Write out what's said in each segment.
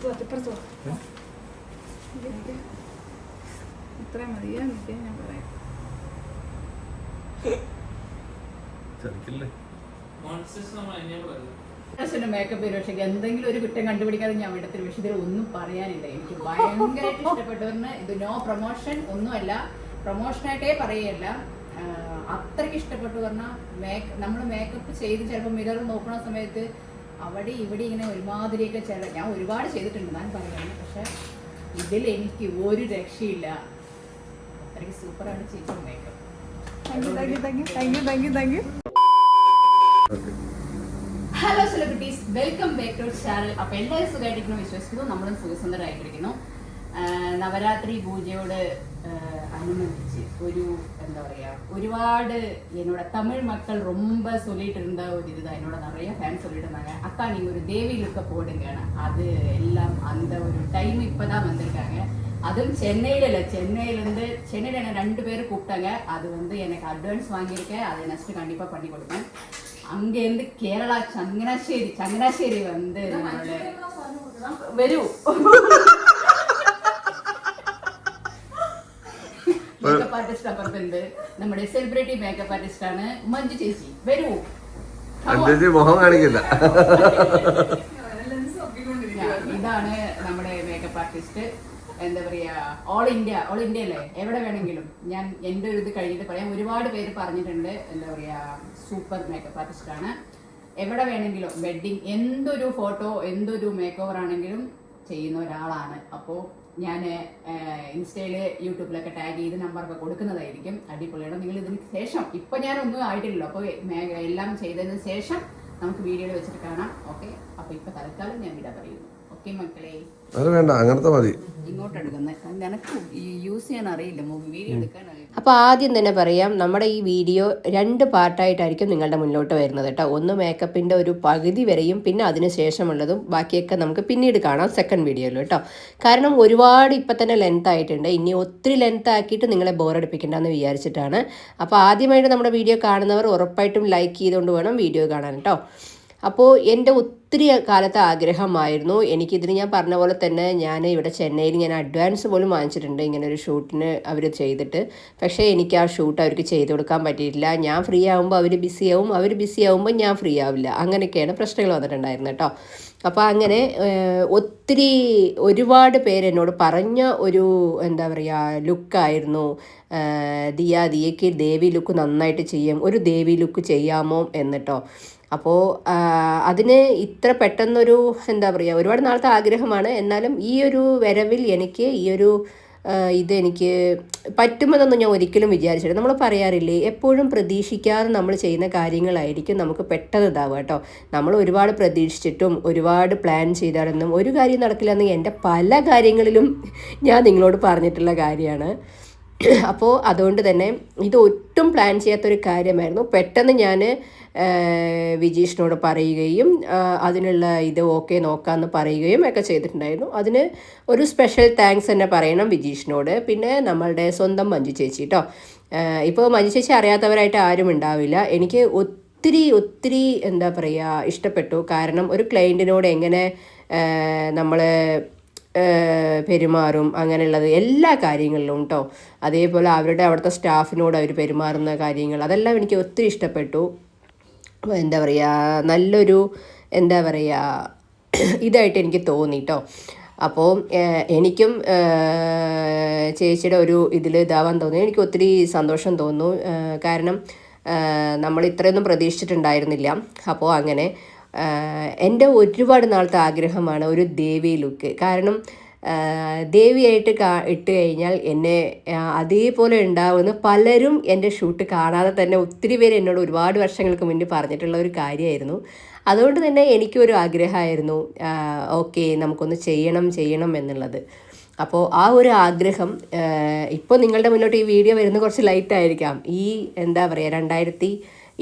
Eh? മതിയോ നിൽക്കുക ഞാൻ പറയാം മേക്കപ്പ് ചെയ്തു എന്തെങ്കിലും ഒരു കുറ്റം കണ്ടുപിടിക്കാതെ ഞാൻ വിടത്തില്ല പക്ഷെ ഇതിൽ ഒന്നും പറയാനില്ല എനിക്ക് ഭയങ്കരമായിട്ട് ഇഷ്ടപ്പെട്ടവരിന് ഇത് നോ പ്രൊമോഷൻ ഒന്നുമല്ല പ്രൊമോഷനായിട്ടേ പറയല്ല അത്രയ്ക്ക് ഇഷ്ടപ്പെട്ടു പറഞ്ഞാൽ മേക്ക് നമ്മൾ മേക്കപ്പ് ചെയ്ത് ചിലപ്പോൾ മിറർ നോക്കുന്ന സമയത്ത് അവിടെ ഇവിടെ ഇങ്ങനെ ഒരുമാതിരിയൊക്കെ ചില ഞാൻ ഒരുപാട് ചെയ്തിട്ടുണ്ട് ഞാൻ പറയുന്നത് പക്ഷെ ഇതിൽ എനിക്ക് ഒരു രക്ഷയില്ല. അത്രയ്ക്ക് സൂപ്പറാണ് ചേച്ചി makeup hello celebrities welcome back to channel അപ്പൊ എല്ലാവരും സുഖമായിട്ടിരിക്കുന്നു വിശ്വസിക്കുന്നു. നമ്മളും സുഖസുന്ദരമായിട്ടിരിക്കുന്നു നവരാത്രി പൂജയോട് ആഹ് അനുബന്ധിച്ച് ഒരു എന്താ പറയാ ഒരുപാട് என்னோட தமிழ் மக்கள் ரொம்ப சொல்லிட்டு இருந்த ஒரு இதுதான் என்னோட நிறைய ஃபேன் சொல்லிட்டு இருந்தாங்க அக்கா நீங்க ஒரு தேவி லுக்க போடுங்க அது எல்லாம் அந்த ஒரு டைம் இப்பதான் வந்திருக்காங்க அதுவும் சென்னையில இல்ல சென்னையில இருந்து சென்னையில என்ன ரெண்டு பேரும் கூப்பிட்டாங்க அது வந்து எனக்கு அட்வான்ஸ் வாங்கியிருக்கேன் அதை நெக்ஸ்ட் கண்டிப்பா பண்ணி கொடுப்பேன் அங்க இருந்து கேரளா ചങ്ങനാശ്ശേരി ചങ്ങനാശ്ശേരി வந்து நம்மளோட വരൂ ആർട്ടിസ്റ്റ് അപ്പുറത്തുണ്ട് നമ്മുടെ സെലിബ്രിറ്റി മേക്കപ്പ് ആർട്ടിസ്റ്റ് ആണ്. മഞ്ജു ചേച്ചി വരൂ. അഞ്ചേച്ചി മുഖം കാണിക്കില്ല. ഇതാണ് നമ്മുടെ മേക്കപ്പ് ആർട്ടിസ്റ്റ് എന്താ പറയാ ഓൾ ഇന്ത്യ ഓൾ ഇന്ത്യ അല്ലേ? എവിടെ വേണമെങ്കിലും. ഞാൻ എന്റെ ഒരു ഇത് കഴിഞ്ഞിട്ട് പറയാം. ഒരുപാട് പേര് പറഞ്ഞിട്ടുണ്ട്. എന്താ പറയാ സൂപ്പർ മേക്കപ്പ് ആർട്ടിസ്റ്റ് ആണ്. എവിടെ വേണമെങ്കിലും വെഡിങ് എന്തൊരു ഫോട്ടോ എന്തൊരു മേക്ക് ഓവർ ആണെങ്കിലും ചെയ്യുന്ന ഒരാളാണ്. അപ്പോൾ ഞാൻ ഇൻസ്റ്റയിൽ യൂട്യൂബിലൊക്കെ ടാഗ് ചെയ്ത് നമ്പറൊക്കെ കൊടുക്കുന്നതായിരിക്കും. അടിപൊളിയാണ്. നിങ്ങൾ ഇതിന് ശേഷം ഇപ്പൊ ഞാനൊന്നും ആയിട്ടില്ലല്ലോ. അപ്പോൾ എല്ലാം ചെയ്തതിന് ശേഷം നമുക്ക് വീഡിയോയിൽ വെച്ചിട്ട് കാണാം. ഓക്കെ? അപ്പൊ ഇപ്പൊ തൽക്കാലം ഞാൻ വിട പറയുന്നു. ഓക്കെ മക്കളെ? അത് വേണ്ട അങ്ങനത്തെ മതി. ഇങ്ങോട്ട് എടുക്കുന്നത് നിനക്ക് യൂസ് ചെയ്യാൻ അറിയില്ല വീഡിയോ എടുക്കാൻ അറിയില്ല. അപ്പോൾ ആദ്യം തന്നെ പറയാം നമ്മുടെ ഈ വീഡിയോ രണ്ട് പാർട്ടായിട്ടായിരിക്കും നിങ്ങളുടെ മുന്നോട്ട് വരുന്നത് കേട്ടോ. ഒന്ന് മേക്കപ്പിന്റെ ഒരു പകുതി വരെയും പിന്നെ അതിന് ശേഷമുള്ളതും ബാക്കിയൊക്കെ നമുക്ക് പിന്നീട് കാണാം സെക്കൻഡ് വീഡിയോയിൽ കേട്ടോ. കാരണം ഒരുപാട് ഇപ്പം തന്നെ ലെങ്ത് ആയിട്ടുണ്ട്. ഇനി ഒത്തിരി ലെങ്ത് ആക്കിയിട്ട് നിങ്ങളെ ബോറടിപ്പിക്കേണ്ടെന്ന് വിചാരിച്ചിട്ടാണ്. അപ്പോൾ ആദ്യമായിട്ട് നമ്മുടെ വീഡിയോ കാണുന്നവർ ഉറപ്പായിട്ടും ലൈക്ക് ചെയ്തുകൊണ്ട് വേണം വീഡിയോ കാണാൻ കേട്ടോ. അപ്പോൾ എന്റെ ഒത്തിരി കാലത്തെ ആഗ്രഹമായിരുന്നു. എനിക്കിതിന് ഞാൻ പറഞ്ഞ പോലെ തന്നെ ഞാൻ ഇവിടെ ചെന്നൈയിൽ ഞാൻ അഡ്വാൻസ് പോലും വാങ്ങിച്ചിട്ടുണ്ട് ഇങ്ങനെ ഒരു ഷൂട്ടിന് അവർ ചെയ്തിട്ട്. പക്ഷേ എനിക്ക് ആ ഷൂട്ട് അവർക്ക് ചെയ്തു കൊടുക്കാൻ പറ്റിയിട്ടില്ല. ഞാൻ ഫ്രീ ആകുമ്പോൾ അവർ ബിസി ആവും. അവർ ബിസി ആകുമ്പോൾ ഞാൻ ഫ്രീ ആവില്ല. അങ്ങനെയൊക്കെയാണ് പ്രശ്നങ്ങൾ വന്നിട്ടുണ്ടായിരുന്നത് കേട്ടോ. അപ്പോൾ അങ്ങനെ ഒത്തിരി ഒരുപാട് പേര് എന്നോട് പറഞ്ഞ ഒരു എന്താ പറയുക ലുക്കായിരുന്നു ദിയ ദിയയ്ക്ക് ദേവി ലുക്ക് നന്നായിട്ട് ചെയ്യും. ഒരു ദേവി ലുക്ക് ചെയ്യാമോ എന്നിട്ടോ അപ്പോൾ അതിന് ഇത്ര പെട്ടെന്നൊരു എന്താ പറയുക ഒരുപാട് നാളത്തെ ആഗ്രഹമാണ്. എന്നാലും ഈ ഒരു വരവിൽ എനിക്ക് ഈ ഒരു ഇത് ഇതെനിക്ക് പറ്റുമെന്നൊന്നും ഞാൻ ഒരിക്കലും വിചാരിച്ചില്ല നമ്മൾ പറയാറില്ലേ എപ്പോഴും പ്രതീക്ഷിക്കാതെ നമ്മൾ ചെയ്യുന്ന കാര്യങ്ങളായിരിക്കും നമുക്ക് പെട്ടെന്ന് ഇതാവുക കേട്ടോ. നമ്മൾ ഒരുപാട് പ്രതീക്ഷിച്ചിട്ടും ഒരുപാട് പ്ലാൻ ചെയ്താലൊന്നും ഒരു കാര്യം നടക്കില്ല എന്ന് എന്റെ പല കാര്യങ്ങളിലും ഞാൻ നിങ്ങളോട് പറഞ്ഞിട്ടുള്ള കാര്യമാണ്. അപ്പോൾ അതുകൊണ്ട് തന്നെ ഇത് ഒട്ടും പ്ലാൻ ചെയ്യാത്തൊരു കാര്യമായിരുന്നു. പെട്ടെന്ന് ഞാൻ വിജീഷിനോട് പറയുകയും അതിനുള്ള ഇത് ഓക്കെ നോക്കാമെന്ന് പറയുകയും ഒക്കെ ചെയ്തിട്ടുണ്ടായിരുന്നു. അതിന് ഒരു സ്പെഷ്യൽ താങ്ക്സ് തന്നെ പറയണം വിജീഷിനോട്. പിന്നെ നമ്മളുടെ സ്വന്തം മഞ്ജു ചേച്ചി കേട്ടോ ഇപ്പോൾ മഞ്ജു ചേച്ചി അറിയാത്തവരായിട്ട് ആരും ഉണ്ടാവില്ല. എനിക്ക് ഒത്തിരി ഒത്തിരി എന്താ പറയുക ഇഷ്ടപ്പെട്ടു. കാരണം ഒരു ക്ലയന്റിനോട് എങ്ങനെ നമ്മൾ പെരുമാറും. അങ്ങനെയുള്ളത് എല്ലാ കാര്യങ്ങളിലും കേട്ടോ അതേപോലെ അവരുടെ അവിടുത്തെ സ്റ്റാഫിനോട് അവർ പെരുമാറുന്ന കാര്യങ്ങൾ അതെല്ലാം എനിക്ക് ഒത്തിരി ഇഷ്ടപ്പെട്ടു. എന്താ പറയുക നല്ലൊരു എന്താ പറയുക ഇതായിട്ട് എനിക്ക് തോന്നി കേട്ടോ അപ്പോൾ എനിക്കും ചേച്ചിയുടെ ഒരു ഇതിൽ ഇതാവാൻ തോന്നി. എനിക്ക് ഒത്തിരി സന്തോഷം തോന്നുന്നു. കാരണം നമ്മൾ ഇത്രയൊന്നും പ്രതീക്ഷിച്ചിട്ടുണ്ടായിരുന്നില്ല. അപ്പോൾ അങ്ങനെ എന്റെ ഒരുപാട് നാളത്തെ ആഗ്രഹമാണ് ഒരു ദേവി ലുക്ക് കാരണം ദേവിയായിട്ട് കാ ഇട്ട് കഴിഞ്ഞാൽ എന്നെ അതേപോലെ ഉണ്ടാവുമെന്ന് പലരും എന്റെ ഷൂട്ട് കാണാതെ തന്നെ ഒത്തിരി പേര് എന്നോട് ഒരുപാട് വർഷങ്ങൾക്ക് മുന്നേ പറഞ്ഞിട്ടുള്ള ഒരു കാര്യമായിരുന്നു. അതുകൊണ്ട് തന്നെ എനിക്കൊരു ആഗ്രഹമായിരുന്നു ഓക്കെ നമുക്കൊന്ന് ചെയ്യണം ചെയ്യണം എന്നുള്ളത്. അപ്പോൾ ആ ഒരു ആഗ്രഹം ഇപ്പോൾ നിങ്ങളുടെ മുന്നോട്ട് ഈ വീഡിയോ വരുന്നത് കുറച്ച് ലൈറ്റ് ആയിരിക്കാം. ഈ എന്താ പറയുക രണ്ടായിരത്തി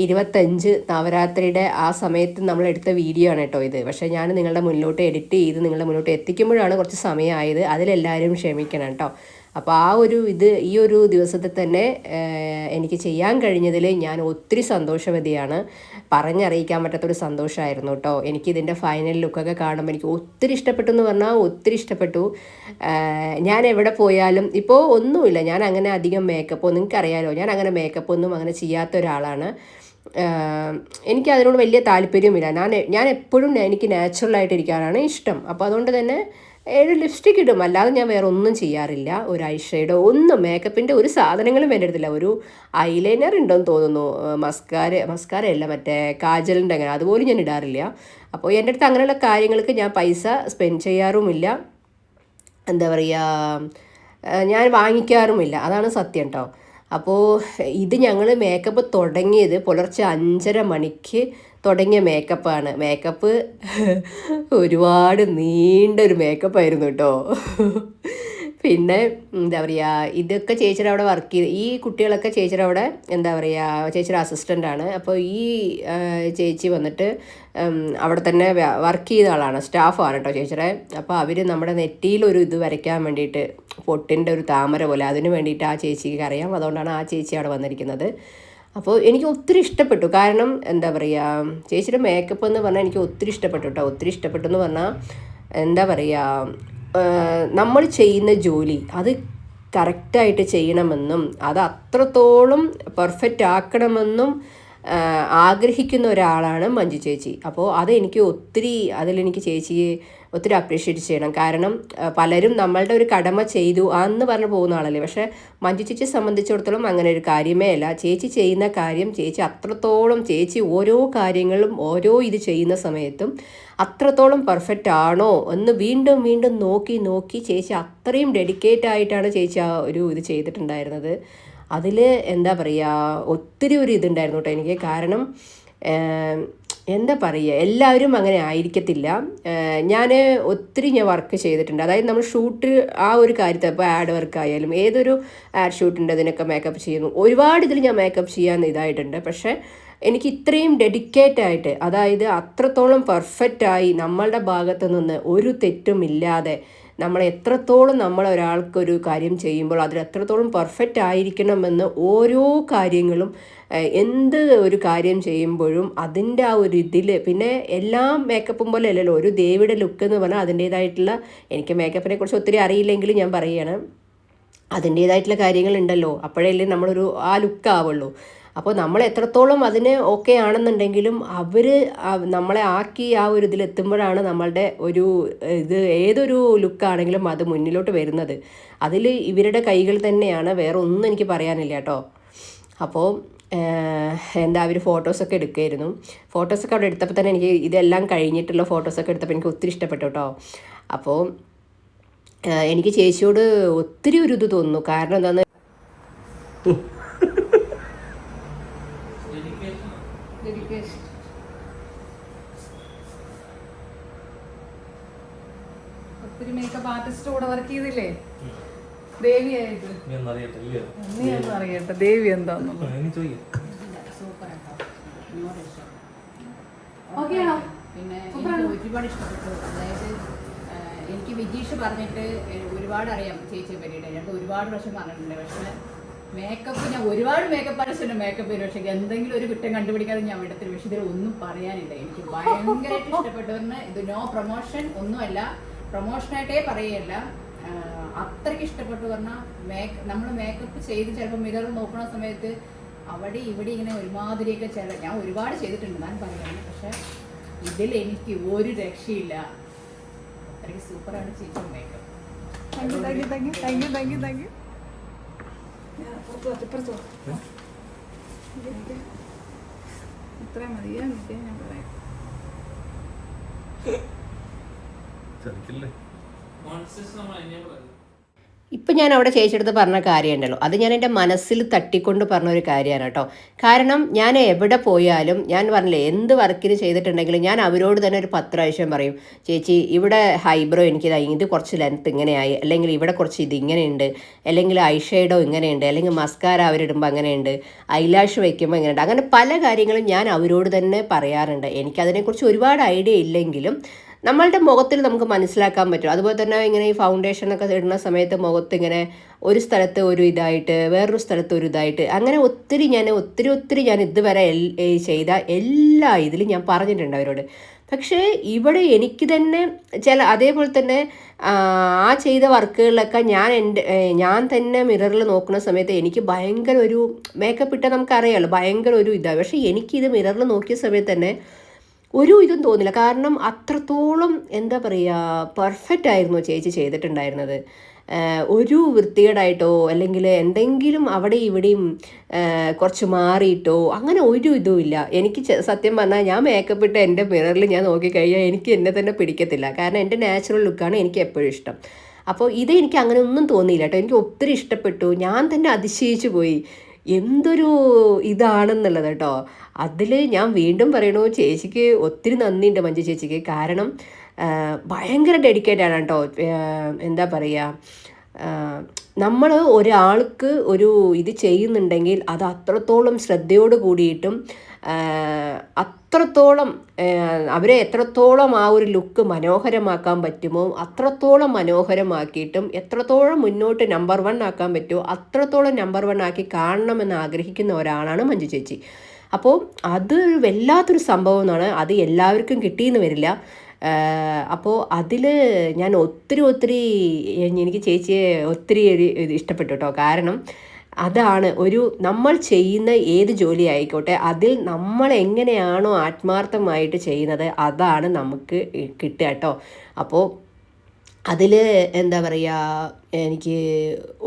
ഇരുപത്തഞ്ച് നവരാത്രിയുടെ ആ സമയത്ത് നമ്മൾ എടുത്ത വീഡിയോ ആണ് കേട്ടോ ഇത്. പക്ഷേ ഞാൻ നിങ്ങളുടെ മുന്നിലോട്ട് എഡിറ്റ് ചെയ്ത് നിങ്ങളുടെ മുന്നോട്ട് എത്തിക്കുമ്പോഴാണ് കുറച്ച് സമയമായത്. അതിലെല്ലാവരും ക്ഷമിക്കണം കേട്ടോ. അപ്പോൾ ആ ഒരു ഇത് ഈ ഒരു ദിവസത്തെ തന്നെ എനിക്ക് ചെയ്യാൻ കഴിഞ്ഞതിൽ ഞാൻ ഒത്തിരി സന്തോഷവതിയാണ്. പറഞ്ഞറിയിക്കാൻ പറ്റാത്തൊരു സന്തോഷമായിരുന്നു കേട്ടോ. എനിക്കിതിന്റെ ഫൈനൽ ലുക്കൊക്കെ കാണുമ്പോൾ എനിക്ക് ഒത്തിരി ഇഷ്ടപ്പെട്ടു എന്ന് പറഞ്ഞാൽ ഒത്തിരി ഇഷ്ടപ്പെട്ടു. ഞാൻ എവിടെ പോയാലും ഇപ്പോൾ ഒന്നുമില്ല. ഞാൻ അങ്ങനെ അധികം മേക്കപ്പ് നിങ്ങൾക്കറിയാലോ ഞാൻ അങ്ങനെ മേക്കപ്പ് ഒന്നും അങ്ങനെ ചെയ്യാത്ത ഒരാളാണ്. എനിക്ക് അതിനോട് വലിയ താല്പര്യമില്ല ഞാൻ ഞാൻ എപ്പോഴും എനിക്ക് നാച്ചുറലായിട്ട് ഇരിക്കാനാണ് ഇഷ്ടം. അപ്പോൾ അതുകൊണ്ട് തന്നെ ഏഴ് ലിപ്സ്റ്റിക് ഇടും. അല്ലാതെ ഞാൻ വേറെ ഒന്നും ചെയ്യാറില്ല. ഒരു ഐ ഒന്നും മേക്കപ്പിന്റെ ഒരു സാധനങ്ങളും എന്റെ അടുത്തില്ല. ഒരു ഐലൈനർ ഉണ്ടെന്ന് തോന്നുന്നു. മസ്കാര മസ്കാരയല്ല മറ്റേ കാജലിന്റെ അങ്ങനെ. അതുപോലും ഞാൻ ഇടാറില്ല. അപ്പോൾ എന്റെ അടുത്ത് അങ്ങനെയുള്ള കാര്യങ്ങൾക്ക് ഞാൻ പൈസ സ്പെൻഡ് ചെയ്യാറുമില്ല. എന്താ പറയുക ഞാൻ വാങ്ങിക്കാറുമില്ല. അതാണ് സത്യം കേട്ടോ അപ്പോൾ ഇത് ഞങ്ങൾ മേക്കപ്പ് തുടങ്ങിയത് പുലർച്ചെ അഞ്ചര മണിക്ക് തുടങ്ങിയ മേക്കപ്പാണ് മേക്കപ്പ് ഒരുപാട് നീണ്ട നീണ്ടൊരു മേക്കപ്പായിരുന്നു കേട്ടോ പിന്നെ എന്താ പറയുക ഇതൊക്കെ ചേച്ചിയുടെ അവിടെ വർക്ക് ചെയ്ത് ഈ കുട്ടികളൊക്കെ ചേച്ചിയുടെ അവിടെ എന്താ പറയുക ചേച്ചിയുടെ അസിസ്റ്റന്റ് ആണ്. അപ്പോൾ ഈ ചേച്ചി വന്നിട്ട് അവിടെ തന്നെ വർക്ക് ചെയ്ത ആളാണ് സ്റ്റാഫാണ് കേട്ടോ ചേച്ചിയുടെ. അപ്പോൾ അവർ നമ്മുടെ നെറ്റിയിൽ ഒരു ഇത് വരയ്ക്കാൻ വേണ്ടിയിട്ട് പൊട്ടിന്റെ ഒരു താമര പോലെ അതിന് വേണ്ടിയിട്ട് ആ ചേച്ചിക്ക് അറിയാം. അതുകൊണ്ടാണ് ആ ചേച്ചി അവിടെ വന്നിരിക്കുന്നത്. അപ്പോൾ എനിക്ക് ഒത്തിരി ഇഷ്ടപ്പെട്ടു. കാരണം എന്താ പറയുക ചേച്ചിയുടെ മേക്കപ്പ് എന്ന് പറഞ്ഞാൽ എനിക്ക് ഒത്തിരി ഇഷ്ടപ്പെട്ടു കേട്ടോ ഒത്തിരി ഇഷ്ടപ്പെട്ടു എന്ന് പറഞ്ഞാൽ എന്താ പറയുക നമ്മൾ ചെയ്യുന്ന ജോലി അത് കറക്റ്റായിട്ട് ചെയ്യണമെന്നും അത് അത്രത്തോളം പെർഫെക്റ്റ് ആക്കണമെന്നും ആഗ്രഹിക്കുന്ന ഒരാളാണ് മഞ്ജു ചേച്ചി. അപ്പോൾ അതെനിക്ക് ഒത്തിരി അതിലെനിക്ക് ചേച്ചിയെ ഒത്തിരി അപ്രീഷിയേറ്റ് ചെയ്യണം. കാരണം പലരും നമ്മളുടെ ഒരു കടമ ചെയ്തു അന്ന് പറഞ്ഞു പോകുന്ന ആളല്ലേ. പക്ഷേ മഞ്ജു ചേച്ചിയെ സംബന്ധിച്ചിടത്തോളം അങ്ങനെ ഒരു കാര്യമേ അല്ല. ചേച്ചി ചെയ്യുന്ന കാര്യം ചേച്ചി അത്രത്തോളം ചേച്ചി ഓരോ കാര്യങ്ങളും ഓരോ ഇത് ചെയ്യുന്ന സമയത്തും അത്രത്തോളം പെർഫെക്റ്റ് ആണോ എന്ന് വീണ്ടും വീണ്ടും നോക്കി നോക്കി ചേച്ചി അത്രയും ഡെഡിക്കേറ്റ് ആയിട്ടാണ് ചേച്ചി ആ ഒരു ഇത് ചെയ്തിട്ടുണ്ടായിരുന്നത്. അതിൽ എന്താ പറയുക ഒത്തിരി ഒരു ഇതുണ്ടായിരുന്നു കേട്ടോ എനിക്ക്. കാരണം എന്താ പറയുക എല്ലാവരും അങ്ങനെ ആയിരിക്കത്തില്ല. ഞാൻ ഒത്തിരി ഞാൻ വർക്ക് ചെയ്തിട്ടുണ്ട്. അതായത് നമ്മൾ ഷൂട്ട് ആ ഒരു കാര്യത്തിൽ ഇപ്പോൾ ആഡ് വർക്ക് ആയാലും ഏതൊരു ആഡ് ഷൂട്ടിന്റെ അതിനൊക്കെ മേക്കപ്പ് ചെയ്യുന്നു. ഒരുപാട് ഇതിൽ ഞാൻ മേക്കപ്പ് ചെയ്യാൻ ഇതായിട്ടുണ്ട്. പക്ഷേ എനിക്ക് ഇത്രയും ഡെഡിക്കേറ്റ് ആയിട്ട് അതായത് അത്രത്തോളം പെർഫെക്റ്റ് ആയി നമ്മളുടെ ഭാഗത്ത് നിന്ന് ഒരു തെറ്റും ഇല്ലാതെ നമ്മൾ എത്രത്തോളം നമ്മൾ ഒരാൾക്കൊരു കാര്യം ചെയ്യുമ്പോൾ അതിൽ എത്രത്തോളം പെർഫെക്റ്റ് ആയിരിക്കണമെന്ന് ഓരോ കാര്യങ്ങളും എന്ത് ഒരു കാര്യം ചെയ്യുമ്പോഴും അതിന്റെ ആ ഒരു ഇതിൽ പിന്നെ എല്ലാ മേക്കപ്പും പോലെ അല്ലല്ലോ ഒരു ദേവിയുടെ ലുക്ക് എന്ന് പറഞ്ഞാൽ അതിന്റേതായിട്ടുള്ള എനിക്ക് മേക്കപ്പിനെ കുറിച്ച് ഒത്തിരി അറിയില്ലെങ്കിലും ഞാൻ പറയുകയാണ് അതിന്റേതായിട്ടുള്ള കാര്യങ്ങളുണ്ടല്ലോ അപ്പോഴല്ലേ നമ്മളൊരു ആ ലുക്ക് ആവുള്ളൂ. അപ്പോൾ നമ്മൾ എത്രത്തോളം അതിന് ഓക്കെ ആണെന്നുണ്ടെങ്കിലും അവർ നമ്മളെ ആക്കി ആ ഒരു ഇതിലെത്തുമ്പോഴാണ് നമ്മളുടെ ഒരു ഇത് ഏതൊരു ലുക്കാണെങ്കിലും അത് മുന്നിലോട്ട് വരുന്നത്. അതിൽ ഇവരുടെ കൈകൾ തന്നെയാണ് വേറെ ഒന്നും എനിക്ക് പറയാനില്ല കേട്ടോ. അപ്പോൾ എന്താ അവർ ഫോട്ടോസൊക്കെ എടുക്കുമായിരുന്നു ഫോട്ടോസൊക്കെ അവിടെ എടുത്തപ്പോൾ തന്നെ എനിക്ക് ഇതെല്ലാം കഴിഞ്ഞിട്ടുള്ള ഫോട്ടോസൊക്കെ എടുത്തപ്പോൾ എനിക്ക് ഒത്തിരി ഇഷ്ടപ്പെട്ടു കേട്ടോ അപ്പോൾ എനിക്ക് ചേച്ചിയോട് ഒത്തിരി ഒരു ഇത് തോന്നുന്നു. കാരണം എന്താന്ന് ഒത്തിരി മേക്കപ്പ് ആർട്ടിസ്റ്റ് കൂടെ വർക്ക് ചെയ്തില്ലേ? നീ ഒന്ന് അറിയട്ടെ ദേവി എന്താന്നുള്ളത്? പിന്നെ എനിക്ക് ഒരുപാട് ഇഷ്ടപ്പെട്ടു. അതായത് എനിക്ക് വിജീഷ് പറഞ്ഞിട്ട് ഒരുപാട് അറിയാം ചേച്ചിയെ പറ്റിയിട്ട്. ഞങ്ങൾക്ക് ഒരുപാട് പ്രാവശ്യം പറഞ്ഞിട്ടുണ്ട്. പക്ഷേ മേക്കപ്പ് ഞാൻ ഒരുപാട് മേക്കപ്പ് ആർട്ടിസ്റ്റിന്റെ മേക്കപ്പ് വരും പക്ഷേ എന്തെങ്കിലും ഒരു കുറ്റം കണ്ടുപിടിക്കാതെ ഞാൻ വേണ്ടത്തിൽ പക്ഷേ ഇതിൽ ഒന്നും പറയാനില്ല. എനിക്ക് ഭയങ്കരമായിട്ട് ഇഷ്ടപ്പെട്ടവരിന് ഇത് നോ പ്രൊമോഷൻ ഒന്നുമല്ല. പ്രൊമോഷനായിട്ടേ പറയല്ല ആ, അത്രയ്ക്ക് ഇഷ്ടപ്പെട്ടു പറഞ്ഞാൽ മേക്ക് നമ്മൾ മേക്കപ്പ് ചെയ്ത് ചിലപ്പോൾ മിറർ നോക്കുന്ന സമയത്ത് അവിടെ ഇവിടെ ഇങ്ങനെ ഒരുമാതിരിയൊക്കെ ചില ഞാൻ ഒരുപാട് ചെയ്തിട്ടുണ്ട് ഞാൻ പറയുന്നത്. പക്ഷെ ഇതിൽ എനിക്ക് ഒരു രക്ഷയില്ല. അത്രയ്ക്ക് സൂപ്പറാണ് ചേച്ചി മേക്കപ്പ് ഇത്രയും മതിയാ ഞാൻ പറയാം. ചെറുക്കില്ലേ ഇപ്പം ഞാൻ അവിടെ ചേച്ചിയെടുത്ത് പറഞ്ഞ കാര്യമുണ്ടല്ലോ അത് ഞാൻ എന്റെ മനസ്സിൽ തട്ടിക്കൊണ്ട് പറഞ്ഞ ഒരു കാര്യമാണ് കേട്ടോ. കാരണം ഞാൻ എവിടെ പോയാലും ഞാൻ പറഞ്ഞില്ലേ എന്ത് വർക്കിന് ചെയ്തിട്ടുണ്ടെങ്കിലും ഞാൻ അവരോട് തന്നെ ഒരു പത്ത് പ്രാവശ്യം പറയും. ചേച്ചി ഇവിടെ ഹൈബ്രോ എനിക്ക് ഇത് കുറച്ച് ലെങ്ത് ഇങ്ങനെയായി. അല്ലെങ്കിൽ ഇവിടെ കുറച്ച് ഇത് ഇങ്ങനെയുണ്ട്. അല്ലെങ്കിൽ ഐഷെയ്ഡോ ഇങ്ങനെയുണ്ട്. അല്ലെങ്കിൽ മസ്കാര അവരിടുമ്പോൾ അങ്ങനെയുണ്ട്. ഐലാഷ് വയ്ക്കുമ്പോൾ ഇങ്ങനെയുണ്ട്. അങ്ങനെ പല കാര്യങ്ങളും ഞാൻ അവരോട് തന്നെ പറയാറുണ്ട്. എനിക്കതിനെക്കുറിച്ച് ഒരുപാട് ഐഡിയ ഇല്ലെങ്കിലും നമ്മളുടെ മുഖത്തിൽ നമുക്ക് മനസ്സിലാക്കാൻ പറ്റും. അതുപോലെ തന്നെ ഇങ്ങനെ ഈ ഫൗണ്ടേഷൻ ഒക്കെ ഇടുന്ന സമയത്ത് മുഖത്ത് ഇങ്ങനെ ഒരു സ്ഥലത്ത് ഒരു ഇതായിട്ട് വേറൊരു സ്ഥലത്ത് ഒരു ഇതായിട്ട് അങ്ങനെ ഒത്തിരി ഞാൻ ഒത്തിരി ഒത്തിരി ഞാൻ ഇതുവരെ ചെയ്ത എല്ലാ ഇതിലും ഞാൻ പറഞ്ഞിട്ടുണ്ട് അവരോട്. പക്ഷേ ഇവിടെ എനിക്ക് തന്നെ ചില അതേപോലെ തന്നെ ആ ചെയ്ത വർക്കുകളിലൊക്കെ ഞാൻ എന്റെ ഞാൻ തന്നെ മിററിൽ നോക്കുന്ന സമയത്ത് എനിക്ക് ഭയങ്കര ഒരു മേക്കപ്പ് ഇട്ടാൽ നമുക്കറിയാമല്ലോ ഭയങ്കര ഒരു ഇതാണ് പക്ഷേ എനിക്കിത് മിററിൽ നോക്കിയ സമയത്ത് തന്നെ ഒരു ഇതും തോന്നില്ല. കാരണം അത്രത്തോളം എന്താ പറയുക പെർഫെക്റ്റ് ആയിരുന്നു ചേച്ചി ചെയ്തിട്ടുണ്ടായിരുന്നത്. ഒരു വൃത്തികേടായിട്ടോ അല്ലെങ്കിൽ എന്തെങ്കിലും അവിടെ ഇവിടെയും കുറച്ച് മാറിയിട്ടോ അങ്ങനെ ഒരു ഇതുമില്ല എനിക്ക് സത്യം പറഞ്ഞാൽ ഞാൻ മേക്കപ്പ് ഇട്ട് എന്റെ മിററിൽ ഞാൻ നോക്കിക്കഴിഞ്ഞാൽ എനിക്ക് എന്നെ തന്നെ പിടിക്കത്തില്ല. കാരണം എന്റെ നാച്ചുറൽ ലുക്കാണ് എനിക്ക് എപ്പോഴും ഇഷ്ടം. അപ്പോൾ ഇത് എനിക്ക് അങ്ങനെ ഒന്നും തോന്നിയില്ല കേട്ടോ. എനിക്ക് ഒത്തിരി ഇഷ്ടപ്പെട്ടു. ഞാൻ തന്നെ അതിശയിച്ചു പോയി. എന്തൊരു ഇതാണെന്നുള്ളത് കേട്ടോ. അതിൽ ഞാൻ വീണ്ടും പറയണു ചേച്ചിക്ക് ഒത്തിരി നന്ദിയുണ്ട് മഞ്ജു ചേച്ചിക്ക്. കാരണം ഭയങ്കര ഡെഡിക്കേറ്റഡ് ആണ് കേട്ടോ. എന്താ പറയുക നമ്മൾ ഒരാൾക്ക് ഒരു ഇത് ചെയ്യുന്നുണ്ടെങ്കിൽ അത് അത്രത്തോളം ശ്രദ്ധയോട് കൂടിയിട്ടും അത്രത്തോളം അവരെ എത്രത്തോളം ആ ഒരു ലുക്ക് മനോഹരമാക്കാൻ പറ്റുമോ അത്രത്തോളം മനോഹരമാക്കിയിട്ടും എത്രത്തോളം മുന്നോട്ട് നമ്പർ വൺ ആക്കാൻ പറ്റുമോ അത്രത്തോളം നമ്പർ വൺ ആക്കി കാണണമെന്ന് ആഗ്രഹിക്കുന്ന ഒരാളാണ് മഞ്ജു ചേച്ചി. അപ്പോൾ അത് വല്ലാത്തൊരു സംഭവം എന്നാണ് അത് എല്ലാവർക്കും കിട്ടിയെന്ന് വരില്ല. അപ്പോൾ അതിൽ ഞാൻ ഒത്തിരി ഒത്തിരി എനിക്ക് ചേച്ചിയെ ഒത്തിരി ഇഷ്ടപ്പെട്ടു കേട്ടോ. കാരണം അതാണ് ഒരു നമ്മൾ ചെയ്യുന്ന ഏത് ജോലി ആയിക്കോട്ടെ അതിൽ നമ്മൾ എങ്ങനെയാണോ ആത്മാർത്ഥമായിട്ട് ചെയ്യുന്നത് അതാണ് നമുക്ക് കിട്ടുക കേട്ടോ അപ്പോൾ അതിൽ എന്താ പറയുക എനിക്ക്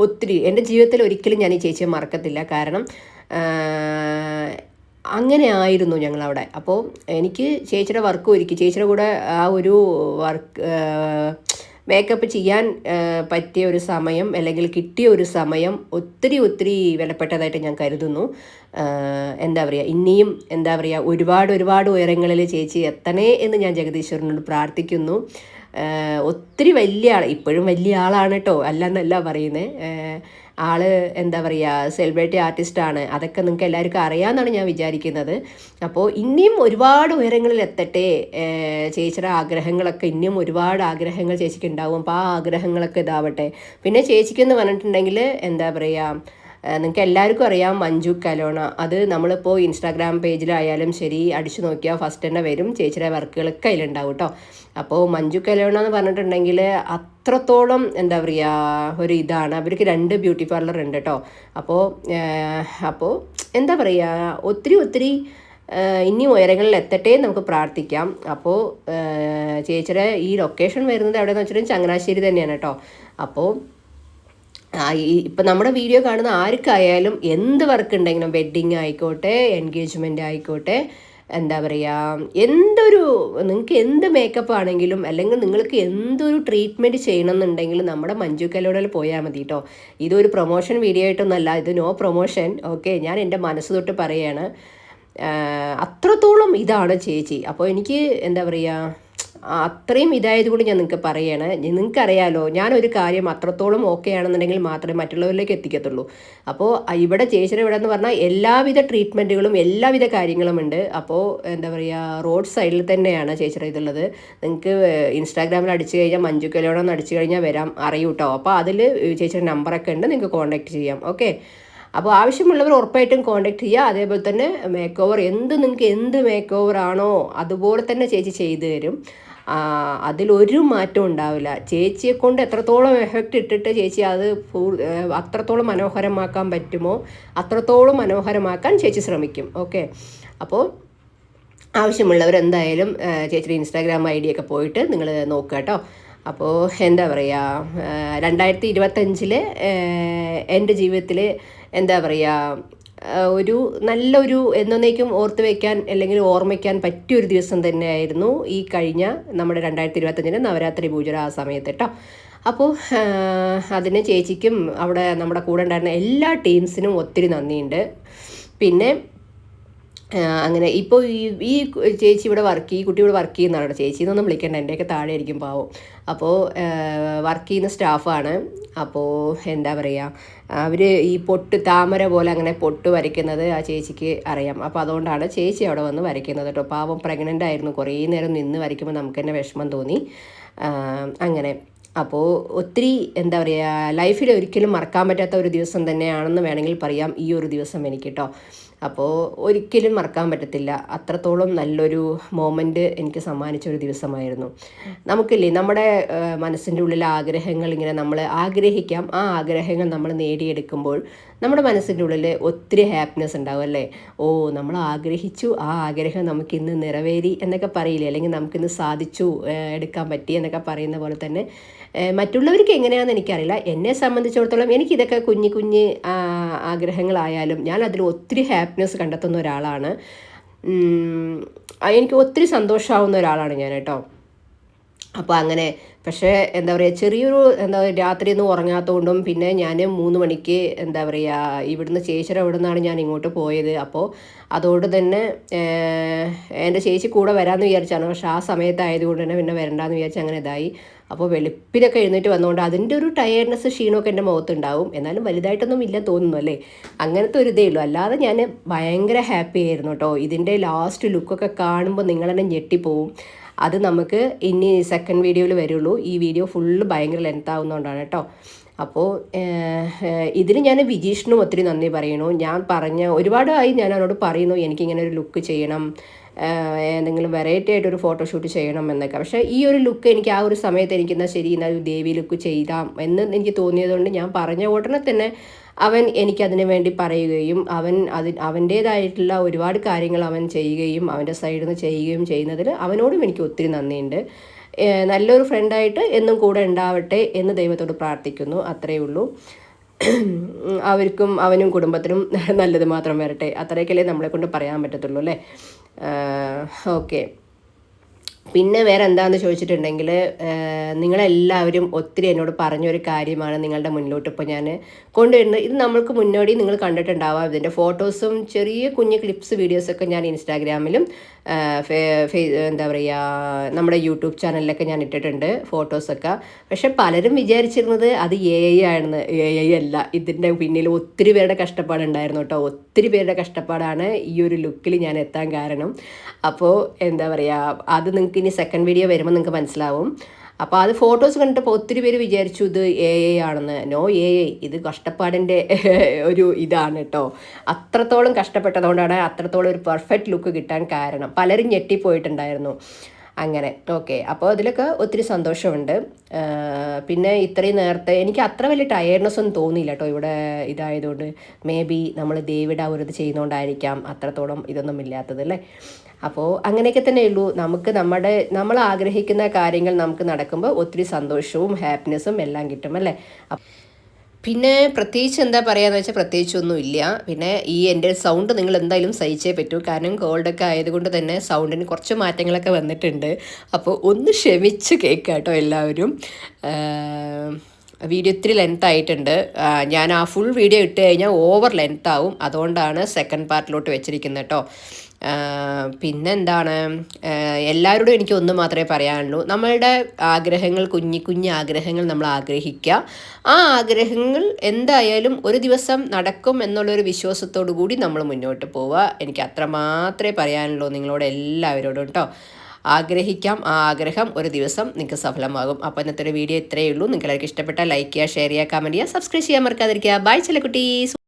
ഒത്തിരി എന്റെ ജീവിതത്തിൽ ഒരിക്കലും ഞാൻ ഈ ചേച്ചിയെ മറക്കത്തില്ല. കാരണം അങ്ങനെ ആയിരുന്നു ഞങ്ങളവിടെ. അപ്പോൾ എനിക്ക് ചേച്ചിയുടെ വർക്ക് ഒരുക്കി ചേച്ചിയുടെ കൂടെ ആ ഒരു വർക്ക് മേക്കപ്പ് ചെയ്യാൻ പറ്റിയ ഒരു സമയം അല്ലെങ്കിൽ കിട്ടിയ ഒരു സമയം ഒത്തിരി ഒത്തിരി വിലപ്പെട്ടതായിട്ട് ഞാൻ കരുതുന്നു. എന്താ പറയുക ഇനിയും എന്താ പറയുക ഒരുപാട് ഒരുപാട് ഉയരങ്ങളിൽ ചേച്ചി എത്തണേ എന്ന് ഞാൻ ജഗദീശ്വരനോട് പ്രാർത്ഥിക്കുന്നു. ഒത്തിരി വലിയ ആൾ ഇപ്പോഴും വലിയ ആളാണ് കേട്ടോ അല്ല എന്നല്ല പറയുന്നത് ആൾ എന്താ പറയുക സെലിബ്രിറ്റി ആർട്ടിസ്റ്റാണ് അതൊക്കെ നിങ്ങൾക്ക് എല്ലാവർക്കും അറിയാമെന്നാണ് ഞാൻ വിചാരിക്കുന്നത്. അപ്പോൾ ഇനിയും ഒരുപാട് ഉയരങ്ങളിൽ എത്തട്ടെ ചേച്ചിയുടെ ആഗ്രഹങ്ങളൊക്കെ ഇനിയും ഒരുപാട് ആഗ്രഹങ്ങൾ ചേച്ചിക്ക് ഉണ്ടാവും. അപ്പോൾ ആ ആഗ്രഹങ്ങളൊക്കെ ഇതാവട്ടെ. പിന്നെ ചേച്ചിക്കെന്ന് പറഞ്ഞിട്ടുണ്ടെങ്കിൽ എന്താ പറയുക നിങ്ങൾക്ക് എല്ലാവർക്കും അറിയാം മഞ്ജു കലോണ. അത് നമ്മളിപ്പോൾ ഇൻസ്റ്റാഗ്രാം പേജിലായാലും ശരി അടിച്ചു നോക്കിയാൽ ഫസ്റ്റ് തന്നെ വരും. ചേച്ചിയുടെ വർക്കുകളൊക്കെ അതിലുണ്ടാവും കേട്ടോ അപ്പോൾ മഞ്ജു കലോണ എന്ന് പറഞ്ഞിട്ടുണ്ടെങ്കിൽ അത്രത്തോളം എന്താ പറയുക ഒരു ഇതാണ്. അവർക്ക് രണ്ട് ബ്യൂട്ടി പാർലർ ഉണ്ട് കേട്ടോ അപ്പോൾ അപ്പോൾ എന്താ പറയുക ഒത്തിരി ഒത്തിരി ഇനി ഉയരങ്ങളിൽ എത്തട്ടെ നമുക്ക് പ്രാർത്ഥിക്കാം. അപ്പോൾ ചേച്ചിയുടെ ഈ ലൊക്കേഷൻ വരുന്നത് എവിടെയെന്ന് വെച്ചിട്ടുണ്ടെങ്കിൽ ചങ്ങനാശ്ശേരി തന്നെയാണ് കേട്ടോ അപ്പോൾ ഇപ്പം നമ്മുടെ വീഡിയോ കാണുന്ന ആർക്കായാലും എന്ത് വർക്ക് ഉണ്ടെങ്കിലും വെഡ്ഡിങ് ആയിക്കോട്ടെ എൻഗേജ്മെന്റ് ആയിക്കോട്ടെ എന്താ പറയുക എന്തൊരു നിങ്ങൾക്ക് എന്ത് മേക്കപ്പ് ആണെങ്കിലും അല്ലെങ്കിൽ നിങ്ങൾക്ക് എന്തൊരു ട്രീറ്റ്മെന്റ് ചെയ്യണമെന്നുണ്ടെങ്കിലും നമ്മുടെ മഞ്ജു കലോടയിൽ പോയാൽ മതി കേട്ടോ ഇതൊരു പ്രൊമോഷൻ വീഡിയോ ആയിട്ടൊന്നല്ല ഇത് നോ പ്രൊമോഷൻ ഓക്കെ ഞാൻ എന്റെ മനസ്സ് തൊട്ട് പറയുകയാണ് അത്രത്തോളം ഇതാണ് ചേച്ചി. അപ്പോൾ എനിക്ക് എന്താ പറയുക അത്രയും ഇതായത് കൊണ്ട് ഞാൻ നിങ്ങൾക്ക് പറയാണ്. നിങ്ങൾക്കറിയാലോ ഞാനൊരു കാര്യം അത്രത്തോളം ഓക്കെ ആണെന്നുണ്ടെങ്കിൽ മാത്രമേ മറ്റുള്ളവരിലേക്ക് എത്തിക്കത്തുള്ളൂ. അപ്പോൾ ഇവിടെ ചേച്ചിയുടെ ഇവിടെ എന്ന് പറഞ്ഞാൽ എല്ലാവിധ ട്രീറ്റ്മെന്റുകളും എല്ലാവിധ കാര്യങ്ങളും ഉണ്ട് അപ്പോൾ എന്താ പറയുക റോഡ് സൈഡിൽ തന്നെയാണ് ചേച്ചിയുടെ ഇതുള്ളത്. നിങ്ങൾക്ക് ഇൻസ്റ്റാഗ്രാമിൽ അടിച്ചു കഴിഞ്ഞാൽ മഞ്ജു കല്യാണം അടിച്ചു കഴിഞ്ഞാൽ വരാം. അറിയൂ കേട്ടോ അപ്പോൾ അതിൽ ചേച്ചിയുടെ നമ്പറൊക്കെ ഉണ്ട്. നിങ്ങൾക്ക് കോൺടാക്ട് ചെയ്യാം. ഓക്കെ അപ്പോൾ ആവശ്യമുള്ളവർ ഉറപ്പായിട്ടും കോൺടാക്ട് ചെയ്യുക അതേപോലെ തന്നെ മേക്ക് ഓവർ എന്ത് നിങ്ങൾക്ക് എന്ത് മേക്ക് ഓവർ ആണോ അതുപോലെ തന്നെ ചേച്ചി ചെയ്തു തരും. അതിലൊരു മാറ്റവും ഉണ്ടാവില്ല. ചേച്ചിയെ കൊണ്ട് എത്രത്തോളം എഫക്റ്റ് ഇട്ടിട്ട് ചേച്ചി അത് അത്രത്തോളം മനോഹരമാക്കാൻ പറ്റുമോ അത്രത്തോളം മനോഹരമാക്കാൻ ചേച്ചി ശ്രമിക്കും. ഓക്കെ? അപ്പോൾ ആവശ്യമുള്ളവർ എന്തായാലും ചേച്ചിയുടെ ഇൻസ്റ്റാഗ്രാം ഐ ഡി ഒക്കെ പോയിട്ട് നിങ്ങൾ നോക്കുക കേട്ടോ. അപ്പോൾ എന്താ പറയുക രണ്ടായിരത്തി ഇരുപത്തഞ്ചിൽ എന്റെ ജീവിതത്തിൽ എന്താ പറയുക ഒരു നല്ലൊരു എന്നേക്കും ഓർത്ത് വയ്ക്കാൻ അല്ലെങ്കിൽ ഓർമ്മിക്കാൻ പറ്റിയൊരു ദിവസം തന്നെയായിരുന്നു ഈ കഴിഞ്ഞ നമ്മുടെ രണ്ടായിരത്തി ഇരുപത്തഞ്ചിന് നവരാത്രി പൂജ ആ സമയത്ത് കേട്ടോ അപ്പോൾ അതിന് ചേച്ചിക്കും അവിടെ നമ്മുടെ കൂടെ ഉണ്ടായിരുന്ന എല്ലാ ടീംസിനും ഒത്തിരി നന്ദിയുണ്ട്. പിന്നെ അങ്ങനെ ഇപ്പോൾ ഈ ഈ ചേച്ചി ഇവിടെ വർക്ക് ഈ കുട്ടി ഇവിടെ വർക്ക് ചെയ്യുന്നതാണ് ചേച്ചി എന്നൊന്നും വിളിക്കേണ്ട. എന്റെയൊക്കെ താഴെ ആയിരിക്കും പാവം അപ്പോൾ വർക്ക് ചെയ്യുന്ന സ്റ്റാഫാണ് അപ്പോൾ എന്താ പറയുക അവർ ഈ പൊട്ട് താമര പോലെ അങ്ങനെ പൊട്ട് വരയ്ക്കുന്നത് ആ ചേച്ചിക്ക് അറിയാം. അപ്പോൾ അതുകൊണ്ടാണ് ചേച്ചി അവിടെ വന്ന് വരയ്ക്കുന്നത് കേട്ടോ. പാവം പ്രഗ്നന്റ് ആയിരുന്നു. കുറേ നേരം നിന്ന് വരയ്ക്കുമ്പോൾ നമുക്ക് തന്നെ വിഷമം തോന്നി. അങ്ങനെ. അപ്പോൾ ഒത്തിരി എന്താ പറയുക ലൈഫിൽ ഒരിക്കലും മറക്കാൻ പറ്റാത്ത ഒരു ദിവസം തന്നെയാണെന്ന് വേണമെങ്കിൽ പറയാം. ഈ ഒരു ദിവസം എനിക്ക് കേട്ടോ. അപ്പോൾ ഒരിക്കലും മറക്കാൻ പറ്റത്തില്ല. അത്രത്തോളം നല്ലൊരു മോമെന്റ് എനിക്ക് സമ്മാനിച്ച ഒരു ദിവസമായിരുന്നു. നമുക്കില്ലേ നമ്മുടെ മനസ്സിന്റെ ഉള്ളിലെ ആഗ്രഹങ്ങൾ ഇങ്ങനെ നമ്മൾ ആഗ്രഹിക്കാം. ആ ആഗ്രഹങ്ങൾ നമ്മൾ നേടിയെടുക്കുമ്പോൾ നമ്മുടെ മനസ്സിന്റെ ഉള്ളിൽ ഒത്തിരി ഹാപ്പിനെസ് ഉണ്ടാവും അല്ലേ? ഓ നമ്മൾ ആഗ്രഹിച്ചു. ആ ആഗ്രഹം നമുക്കിന്ന് നിറവേറി എന്നൊക്കെ പറയില്ലേ? അല്ലെങ്കിൽ നമുക്കിന്ന് സാധിച്ചു എടുക്കാൻ പറ്റി എന്നൊക്കെ പറയുന്ന പോലെ തന്നെ. മറ്റുള്ളവർക്ക് എങ്ങനെയാണെന്ന് എനിക്കറിയില്ല. എന്നെ സംബന്ധിച്ചിടത്തോളം എനിക്കിതൊക്കെ കുഞ്ഞു കുഞ്ഞ് ആഗ്രഹങ്ങളായാലും ഞാൻ അതിൽ ഒത്തിരി ഹാപ്പിനെസ് കണ്ടെത്തുന്ന ഒരാളാണ്. എനിക്ക് ഒത്തിരി സന്തോഷമാവുന്ന ഒരാളാണ് ഞാൻ കേട്ടോ. അപ്പോൾ അങ്ങനെ. പക്ഷേ എന്താ പറയുക ചെറിയൊരു എന്താ രാത്രി ഒന്നും ഉറങ്ങാത്തതുകൊണ്ടും പിന്നെ ഞാൻ മൂന്ന് മണിക്ക് എന്താ പറയുക ഇവിടുന്ന് ചേച്ചിയുടെ അവിടെ നിന്നാണ് ഞാൻ ഇങ്ങോട്ട് പോയത്. അപ്പോൾ അതുകൊണ്ട് തന്നെ എന്റെ ചേച്ചി കൂടെ വരാമെന്ന് വിചാരിച്ചാണ്. പക്ഷേ ആ സമയത്തായതുകൊണ്ട് തന്നെ പിന്നെ വരണ്ടാന്ന് വിചാരിച്ച് അങ്ങനെ ഇതായി. അപ്പോൾ വെളുപ്പിനൊക്കെ എഴുന്നേറ്റ് വന്നുകൊണ്ട് അതിന്റെ ഒരു ടയേർഡ്നെസ് ക്ഷീണമൊക്കെ എന്റെ മുഖത്തുണ്ടാവും. എന്നാലും വലുതായിട്ടൊന്നും ഇല്ല തോന്നുന്നു അല്ലേ? അങ്ങനത്തെ ഒരു ഇതേ ഉള്ളൂ. അല്ലാതെ ഞാൻ ഭയങ്കര ഹാപ്പി ആയിരുന്നു കേട്ടോ. ഇതിന്റെ ലാസ്റ്റ് ലുക്കൊക്കെ കാണുമ്പോൾ നിങ്ങളെന്നെ ഞെട്ടിപ്പോവും. അത് നമുക്ക് ഇനി സെക്കൻഡ് വീഡിയോയിൽ വരുള്ളൂ. ഈ വീഡിയോ ഫുള്ള് ഭയങ്കര ലെങ്ത് ആവുന്നതുകൊണ്ടാണ് കേട്ടോ അപ്പോൾ ഇതിന് ഞാൻ വിജീഷിനും ഒത്തിരി നന്ദി പറയണു ഞാൻ പറഞ്ഞ ഒരുപാടായി ഞാൻ അവനോട് പറയുന്നു എനിക്കിങ്ങനെ ഒരു ലുക്ക് ചെയ്യണം. എന്തെങ്കിലും വെറൈറ്റി ആയിട്ട് ഒരു ഫോട്ടോഷൂട്ട് ചെയ്യണം എന്നൊക്കെ. പക്ഷേ ഈ ഒരു ലുക്ക് എനിക്ക് ആ ഒരു സമയത്ത് എനിക്ക് എന്നാൽ ശരി എന്നാൽ ദേവി ലുക്ക് ചെയ്താം എന്ന് എനിക്ക് തോന്നിയതുകൊണ്ട് ഞാൻ പറഞ്ഞ ഉടനെ തന്നെ അവൻ എനിക്കതിനു വേണ്ടി പറയുകയും അവൻ അതി അവന്റേതായിട്ടുള്ള ഒരുപാട് കാര്യങ്ങൾ അവൻ ചെയ്യുകയും അവന്റെ സൈഡിൽ നിന്ന് ചെയ്യുകയും ചെയ്യുന്നതിൽ അവനോടും എനിക്ക് ഒത്തിരി നന്ദിയുണ്ട്. നല്ലൊരു ഫ്രണ്ടായിട്ട് എന്നും കൂടെ ഉണ്ടാവട്ടെ എന്ന് ദൈവത്തോട് പ്രാർത്ഥിക്കുന്നു. അത്രയേ ഉള്ളൂ. അവർക്കും അവനും കുടുംബത്തിനും നല്ലത് മാത്രം വരട്ടെ. അത്രയൊക്കെയല്ലേ നമ്മളെ കൊണ്ട് പറയാൻ പറ്റത്തുള്ളൂ അല്ലേ? ഓക്കെ പിന്നെ വേറെ എന്താന്ന് ചോദിച്ചിട്ടുണ്ടെങ്കിൽ നിങ്ങളെല്ലാവരും ഒത്തിരി എന്നോട് പറഞ്ഞൊരു കാര്യമാണ് നിങ്ങളുടെ മുന്നിലോട്ട് ഇപ്പോൾ ഞാൻ കൊണ്ടുവരുന്നത്. ഇത് നമ്മൾക്ക് മുന്നോടി നിങ്ങൾ കണ്ടിട്ടുണ്ടാവാം. ഇതിന്റെ ഫോട്ടോസും ചെറിയ കുഞ്ഞു ക്ലിപ്സ് വീഡിയോസൊക്കെ ഞാൻ ഇൻസ്റ്റാഗ്രാമിലും എന്താ പറയുക നമ്മുടെ യൂട്യൂബ് ചാനലിലൊക്കെ ഞാൻ ഇട്ടിട്ടുണ്ട് ഫോട്ടോസൊക്കെ. പക്ഷെ പലരും വിചാരിച്ചിരുന്നത് അത് എ ഐ ആണെന്ന്. എ ഐ അല്ല. ഇതിന്റെ പിന്നിൽ ഒത്തിരി പേരുടെ കഷ്ടപ്പാടുണ്ടായിരുന്നു കേട്ടോ. ഒത്തിരി പേരുടെ കഷ്ടപ്പാടാണ് ഈ ഒരു ലുക്കിൽ ഞാൻ എത്താൻ കാരണം. അപ്പോൾ എന്താ പറയുക അത് നിങ്ങൾക്ക് ഇനി സെക്കൻഡ് വീഡിയോ വരുമ്പോൾ നിങ്ങൾക്ക് മനസ്സിലാവും. അപ്പോൾ അത് ഫോട്ടോസ് കണ്ടപ്പോൾ ഒത്തിരി പേര് വിചാരിച്ചു ഇത് എ ഐ ആണെന്ന്. നോ എ ഇത് കഷ്ടപ്പാടിന്റെ ഒരു ഇതാണ് കേട്ടോ അത്രത്തോളം കഷ്ടപ്പെട്ടതുകൊണ്ടാണ് അത്രത്തോളം ഒരു പെർഫെക്റ്റ് ലുക്ക് കിട്ടാൻ കാരണം. പലരും ഞെട്ടിപ്പോയിട്ടുണ്ടായിരുന്നു. അങ്ങനെ. ഓക്കെ അപ്പോൾ അതിലൊക്കെ ഒത്തിരി സന്തോഷമുണ്ട്. പിന്നെ ഇത്രയും നേരത്തെ എനിക്ക് അത്ര വലിയ ടയേർഡ്നെസ് ഒന്നും തോന്നിയില്ല കേട്ടോ ഇവിടെ ഇതായതുകൊണ്ട്. മേ ബി നമ്മൾ ആ ഒരു ഇത് ചെയ്യുന്നതുകൊണ്ടായിരിക്കാം അത്രത്തോളം ഇതൊന്നും ഇല്ലാത്തത് അല്ലേ? അപ്പോൾ അങ്ങനെയൊക്കെ തന്നെ ഉള്ളൂ. നമുക്ക് നമ്മുടെ നമ്മൾ ആഗ്രഹിക്കുന്ന കാര്യങ്ങൾ നമുക്ക് നടക്കുമ്പോൾ ഒത്തിരി സന്തോഷവും ഹാപ്പിനെസ്സും എല്ലാം കിട്ടും അല്ലേ? പിന്നെ പ്രത്യേകിച്ച് എന്താ പറയാന്ന് വെച്ചാൽ പ്രത്യേകിച്ചൊന്നും ഇല്ല പിന്നെ ഈ എന്റെ സൗണ്ട് നിങ്ങൾ എന്തായാലും സഹിച്ചേ പറ്റൂ. കാരണം ഗോൾഡൊക്കെ ആയതുകൊണ്ട് തന്നെ സൗണ്ടിന് കുറച്ച് മാറ്റങ്ങളൊക്കെ വന്നിട്ടുണ്ട്. അപ്പോൾ ഒന്ന് ക്ഷമിച്ച് കേൾക്കുക കേട്ടോ എല്ലാവരും വീഡിയോ ഇത്തിരി ലെങ്ത് ആയിട്ടുണ്ട്. ഞാൻ ആ ഫുൾ വീഡിയോ ഇട്ട് കഴിഞ്ഞാൽ ഓവർ ലെങ്ത് ആവും. അതുകൊണ്ടാണ് സെക്കൻഡ് പാർട്ടിലോട്ട് വെച്ചിരിക്കുന്നത് കേട്ടോ പിന്നെന്താണ്? എല്ലാവരോടും എനിക്ക് ഒന്ന് മാത്രമേ പറയാനുള്ളൂ. നമ്മളുടെ ആഗ്രഹങ്ങൾ കുഞ്ഞി കുഞ്ഞി ആഗ്രഹങ്ങൾ നമ്മൾ ആഗ്രഹിക്കുക. ആ ആഗ്രഹങ്ങൾ എന്തായാലും ഒരു ദിവസം നടക്കും എന്നുള്ളൊരു വിശ്വാസത്തോടു കൂടി നമ്മൾ മുന്നോട്ട് പോവുക. എനിക്ക് അത്ര മാത്രമേ പറയാനുള്ളൂ. നിങ്ങളോട് എല്ലാവരോടും കേട്ടോ ആഗ്രഹിക്കാം. ആ ആഗ്രഹം ഒരു ദിവസം നിങ്ങൾക്ക് സഫലമാകും. അപ്പോൾ ഇന്നത്തെ ഒരു വീഡിയോ ഇത്രയേ ഉള്ളൂ. നിങ്ങൾക്ക് ഇഷ്ടപ്പെട്ടാൽ ലൈക്ക് ചെയ്യുക ഷെയർ ചെയ്യുക കമന്റ് ചെയ്യുക സബ്സ്ക്രൈബ് ചെയ്യാൻ മറക്കാതിരിക്കുക. ബൈ ചില കുട്ടീസ്